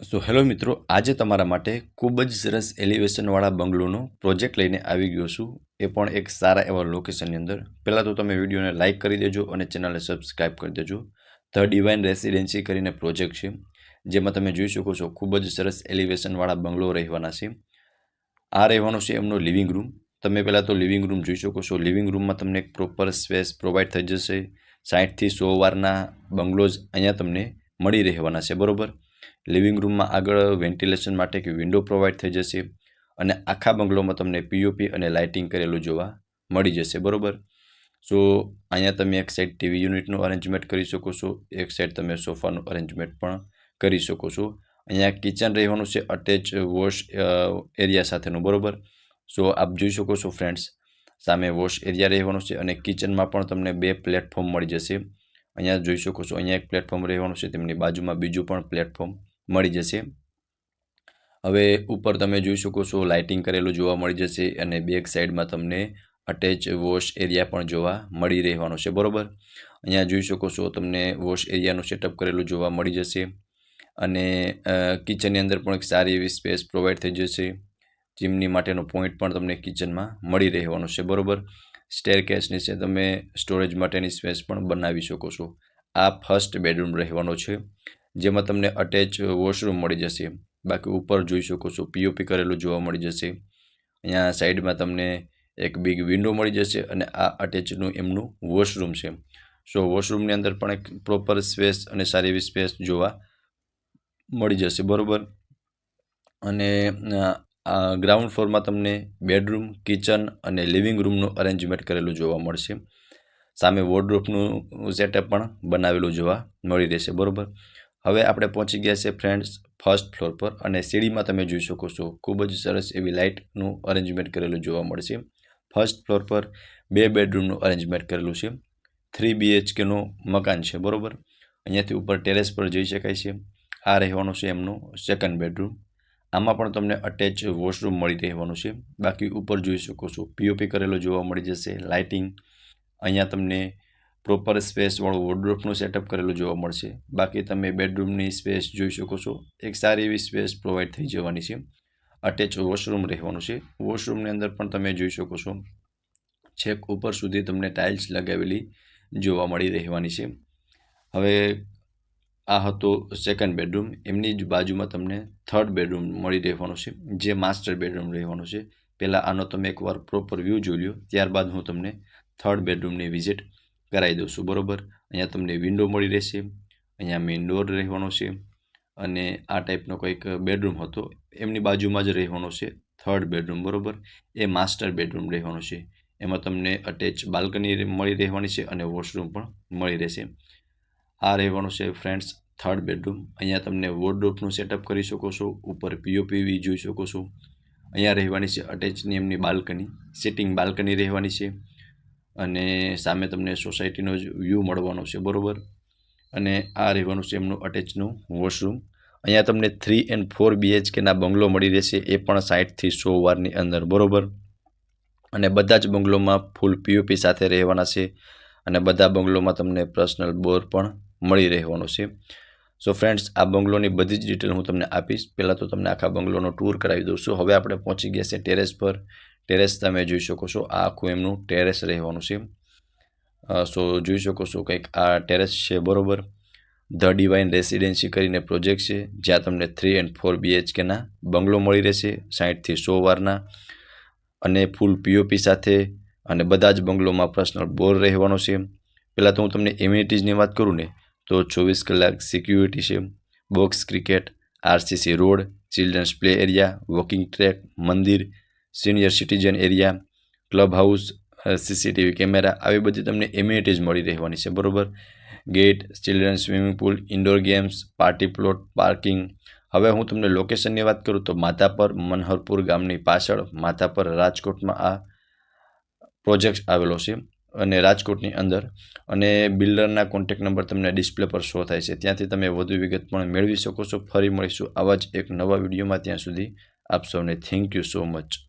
So hello મિત્રો, આજે તમારા માટે ખૂબ જ સરસ એલિવેશનવાળા બંગલોનો પ્રોજેક્ટ લઈને આવી ગયો છું. એ પણ એક સારા એવા લોકેશનની અંદર. પહેલાં તો તમે વિડીયોને લાઇક કરી દેજો અને ચેનલને સબસ્ક્રાઇબ કરી દેજો. ધ ડિવાઇન રેસિડેન્સી કરીને પ્રોજેક્ટ છે, જેમાં તમે જોઈ શકો છો ખૂબ જ સરસ એલિવેશનવાળા બંગલો રહેવાના છે. આ રહેવાનો છે એમનો લિવિંગ રૂમ. તમે પહેલાં તો લિવિંગ રૂમ જોઈ શકો છો. લિવિંગ રૂમમાં તમને એક પ્રોપર સ્પેસ પ્રોવાઈડ થઈ જશે. સાઠથી સો વારના બંગલોઝ અહીંયા તમને મળી રહેવાના છે, બરોબર? લિવિંગ રૂમમાં આગળ વેન્ટિલેશન માટે એક વિન્ડો પ્રોવાઈડ થઈ જશે અને આખા બંગલોમાં તમને પીઓપી અને લાઇટિંગ કરેલું જોવા મળી જશે, બરોબર? સો, અહીંયા તમે એક સાઈડ ટીવી યુનિટનું અરેન્જમેન્ટ કરી શકો છો, એક સાઈડ તમે સોફાનું અરેન્જમેન્ટ પણ કરી શકો છો. અહીંયા કિચન રહેવાનું છે અટેચ વોશ એરિયા સાથેનું, બરોબર? સો, આપ જોઈ શકો છો ફ્રેન્ડ્સ સામે વોશ એરિયા રહેવાનું છે અને કિચનમાં પણ તમને બે પ્લેટફોર્મ મળી જશે. અહીંયા જોઈ શકો છો. અહીંયા એક પ્લેટફોર્મ રહેવાનું છે. તેમની બાજુમાં બીજું પણ પ્લેટફોર્મ મળી જશે. હવે ઉપર તમે જોઈ શકો છો લાઇટિંગ કરેલું જોવા મળી જશે અને બેક સાઈડમાં તમને અટેચ વોશ એરિયા પણ જોવા મળી રહેવાનો છે. બરોબર? અહીંયા જોઈ શકો છો, તમને વોશ એરિયાનું સેટઅપ કરેલું જોવા મળી જશે. અને કિચનની અંદર પણ એક સારી એવી સ્પેસ પ્રોવાઈડ થઈ જશે. ચીમની માટેનો પોઈન્ટ પણ તમને કિચનમાં મળી રહેવાનો છે. બરોબર? સ્ટેર કેસ નીચે તમે સ્ટોરેજ માટેની સ્પેસ પણ બનાવી શકો છો. આ ફર્સ્ટ બેડરૂમ રહેવાનો છે, જેમાં તમને અટેચ વોશરૂમ મળી જશે. બાકી ઉપર જોઈ શકો છો, પીઓપી કરેલું જોવા મળી જશે. અહીંયા સાઈડમાં તમને એક બિગ વિન્ડો મળી જશે અને આ અટેચનું એમનું વોશરૂમ છે. સો વોશરૂમની અંદર પણ એક પ્રોપર સ્પેસ અને સારી એવી સ્પેસ જોવા મળી જશે, બરાબર? અને ગ્રાઉન્ડ ફ્લોરમાં તમને બેડરૂમ કિચન અને લિવિંગ રૂમનું અરેન્જમેન્ટ કરેલું જોવા મળશે. સામે વોર્ડરોબનું સેટઅપ પણ બનાવેલું જોવા મળી રહેશે, બરાબર? હવે આપણે પહોંચી ગયા છે ફ્રેન્ડ્સ ફર્સ્ટ ફ્લોર પર અને સીડીમાં તમે જોઈ શકો છો, ખૂબ જ સરસ એવી લાઇટનું અરેન્જમેન્ટ કરેલું જોવા મળશે. ફર્સ્ટ ફ્લોર પર બે બેડરૂમનું અરેન્જમેન્ટ કરેલું છે. થ્રી બીએચકેનું મકાન છે, બરાબર? અહીંયાથી ઉપર ટેરેસ પર જઈ શકાય છે. આ રહેવાનું છે એમનું સેકન્ડ બેડરૂમ આમાં પણ તમને અટેચ વોશરૂમ મળી રહેવાનું છે. બાકી ઉપર જોઈ શકો છો પીઓપી કરેલો જોવા મળી જશે લાઇટિંગ અહીંયા તમને પ્રોપર સ્પેસવાળું વોર્ડરોબનું સેટઅપ કરેલું જોવા મળશે. બાકી તમે બેડરૂમની સ્પેસ જોઈ શકો છો. એક સારી એવી સ્પેસ પ્રોવાઈડ થઈ જવાની છે. અટેચ વોશરૂમ રહેવાનું છે. વોશરૂમની અંદર પણ તમે જોઈ શકો છો. છેક ઉપર સુધી તમને ટાઇલ્સ લગાવેલી જોવા મળી રહેવાની છે. હવે આ હતો સેકન્ડ બેડરૂમ એમની જ બાજુમાં તમને થર્ડ બેડરૂમ મળી રહેવાનો છે, જે માસ્ટર બેડરૂમ રહેવાનું છે. પહેલાં આનો તમે એકવાર પ્રોપર વ્યૂ જોઈ લો ત્યારબાદ હું તમને થર્ડ બેડરૂમની વિઝિટ કરાવી દઉં છું, બરાબર? અહીંયા તમને વિન્ડો મળી રહેશે, અહીંયા મેઇન ડોર રહેવાનો છે અને આ ટાઈપનો કંઈક બેડરૂમ હતો. એમની બાજુમાં જ રહેવાનો છે થર્ડ બેડરૂમ બરાબર? એ માસ્ટર બેડરૂમ રહેવાનો છે. એમાં તમને અટેચ બાલ્કની મળી રહેવાની છે અને વોશરૂમ પણ મળી રહેશે. આ રહેવાનું છે ફ્રેન્ડ્સ થર્ડ બેડરૂમ અહીંયા તમને વોર્ડરોબનું સેટઅપ કરી શકો છો, ઉપર પીઓપીવી જોઈ શકો છો. અહીંયા રહેવાની છે અટેચની એમની બાલ્કની સિટિંગ બાલ્કની રહેવાની છે. અને સામે તમને સોસાયટીનો જ વ્યૂ મળવાનો છે, બરાબર? અને આ રહેવાનું છે એમનું અટેચનું વોશરૂમ અહીંયા તમને થ્રી એન્ડ ફોર બીએચકેના બંગલો મળી રહેશે, એ પણ સાઠથી સો વારની અંદર, બરાબર? અને બધા જ બંગલોમાં ફૂલ પીઓપી સાથે રહેવાના છે. અને બધા બંગલોમાં તમને પર્સનલ બોર પણ મળી રહેવાનો છે. સો ફ્રેન્ડ્સ આ બંગલોની બધી જ ડિટેલ હું તમને આપીશ. પહેલાં તો તમને આખા બંગલોનો ટૂર કરાવી દઉં છું. હવે આપણે પહોંચી ગયા છે ટેરેસ પર. ટેરેસ તમે જોઈ શકો છો. આ આખું એમનું ટેરેસ રહેવાનું છે. સો જોઈ શકો છો કંઈક આ ટેરેસ છે બરાબર. ધ ડિવાઇન રેસિડેન્સી કરીને પ્રોજેક્ટ છે. જ્યાં તમને થ્રી એન્ડ ફોર બીએચકેના બંગલો મળી રહેશે. સાઠથી સો વારના. અને ફૂલ પીઓપી સાથે. અને બધા જ બંગલોમાં પર્સનલ બોર રહેવાનો છે. પહેલાં તો હું તમને એમ્યુનિટીઝની વાત કરું ને. તો ચોવીસ કલાક સિક્યુરિટી છે. Box cricket RCC road children's play area walking track મંદિર senior citizen area club house CCTV camera આવી બધી તમને એમ્યુનિટીઝ મળી રહેવાની છે, બરાબર? Gate children swimming pool indoor games party plot parking હવે હું તમને લોકેશનની વાત કરું તો માધાપર, મનહરપુર ગામની પાછળ માધાપર રાજકોટમાં આ પ્રોજેક્ટ આવેલો છે. અને રાજકોટની અંદર. અને બિલ્ડરના કોન્ટેક નંબર તમને ડિસ્પ્લે પર શો થાય છે. ત્યાંથી તમે વધુ વિગત પણ મેળવી શકો છો. ફરી મળીશું આવા જ એક નવા વિડીયોમાં. ત્યાં સુધી આપ સૌને થેન્ક યુ સો મચ